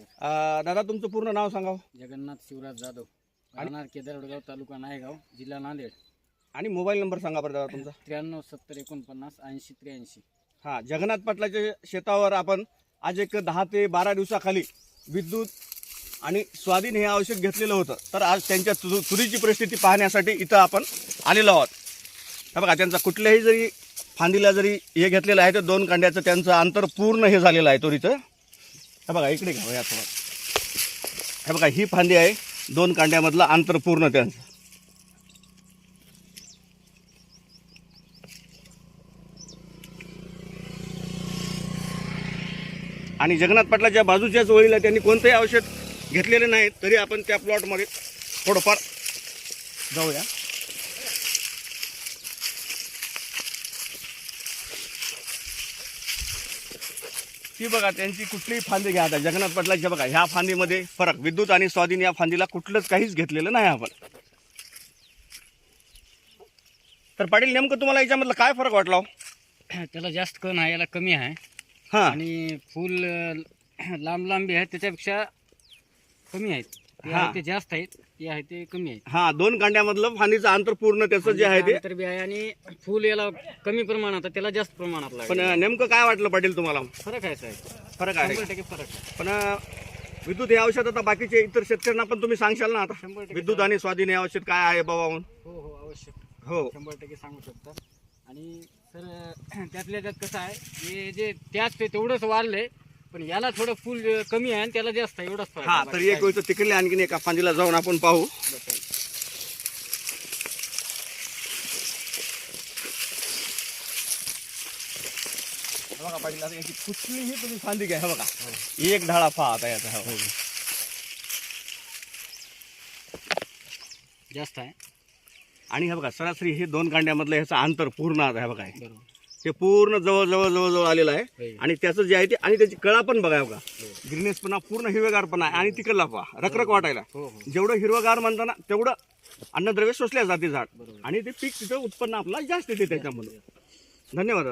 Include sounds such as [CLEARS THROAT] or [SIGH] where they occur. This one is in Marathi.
अं, दादा तुमचं पूर्ण नाव सांगा जगन्नाथ शिवराज जाधव. राहणार केदारगाव तालुका नायगाव जिल्हा नांदेड. आणि मोबाईल नंबर सांगा बरं दादा तुमचा. त्र्याण्णव सत्तर एकोणपन्नास ऐंशी त्र्याऐंशी. हां जगन्नाथ पाटलाच्या शेतावर आपण आज एक दहा ते बारा दिवसाखाली विद्युत आणि स्वाधीन हे औषध घेतलेलं होतं. तर आज त्यांच्या तु तुरीची परिस्थिती पाहण्यासाठी इथं आपण आलेलो आहोत. हे बघा त्यांचा कुठल्याही जरी फांदीला जरी हे घेतलेलं आहे तर दोन कांड्याचं त्यांचं अंतर पूर्ण हे झालेलं आहे तुरीचं. हे बघा इकडे घ्यावं या थोडं. हे बघा ही फांदी आहे दोन कांड्यामधलं अंतर पूर्ण त्यांचं. आणि जगन्नाथ पाटलाच्या बाजूच्याच ओळीला त्यांनी कोणतंही औषध घेतलेले नाही तरी आपण त्या प्लॉटमध्ये थोडंफार जाऊया. ती बघा त्यांची कुठलीही फांदी घ्या आता. जगन्नाथ पाटलाच्या बघा ह्या फांदीमध्ये फरक. विद्युत आणि स्वाधीन या फांदीला कुठलंच काहीच घेतलेलं नाही आपण. तर पाटील नेमकं तुम्हाला याच्यामधला काय फरक वाटला हो? त्याला जास्त कण आहे याला कमी आहे. हां. आणि फूल अं, लांब लांबी आहेत त्याच्यापेक्षा कमी आहेत. ते हा. आहे ते जास्त आहेत ते आहे ते कमी आहेत. हां दोन कांड्यामधलं फांदीचं अंतर पूर्ण त्याचं जे आहे ते? अंतर बी आहे आणि फूल याला कमी प्रमाणात आहे, त्याला जास्त प्रमाणात पण लागेल नेमकं काय वाटलं पाटील तुम्हाला? फरक आहे साहेब. फरक आहे. टक्के फरक आहे. पण अं, विद्युत हे औषध आता बाकीचे इतर शेतकऱ्यांना पण तुम्ही सांगशाल ना आता? शंभर टक्के विद्युत आणि स्वाधीन हे औषध काय आहे बाबा म्हणून? हो हो आवश्यक. हो. शंभर टक्के सांगू शकता. आणि सर [CLEARS THROAT] त्यातल्या त्यात कसं आहे हे जे त्याच ते तेवढंच वाढलंय पण याला थोडं फुल कमी आहे आणि त्याला जास्त आहे एवढाच फरक हा आहे. तर एक वेळचं तिकडले आणखीन एका फांदीला जाऊन आपण पाहू काही नाही. हे बघा पाटील आता याची कुठलीही तुम्ही फांदी घ्या हे बघा एक ढाळा फा आता याचा हो. जास्त आहे आणि हे बघा सरासरी हे दोन कांड्यामधलं ह्याचं अंतर पूर्ण आता हे बघा हे. बरोबर हे पूर्ण जवळ जवळ जवळ जवळ आलेलं आहे. आणि त्याचं जे आहे ते आणि त्याची कळा पण बघा. हे. बघा ग्रीनेसपणा पूर्ण हिरवेगारपणा आहे. आणि तिकडला पहा रखरख वाटायला. हो हो. जेवढं हिरवगार म्हणताना तेवढं अन्नद्रव्य शोषल्या जाते झाड. आणि ते पीक तिथं उत्पन्न आपलं जास्त येते त्याच्यामधून. धन्यवाद.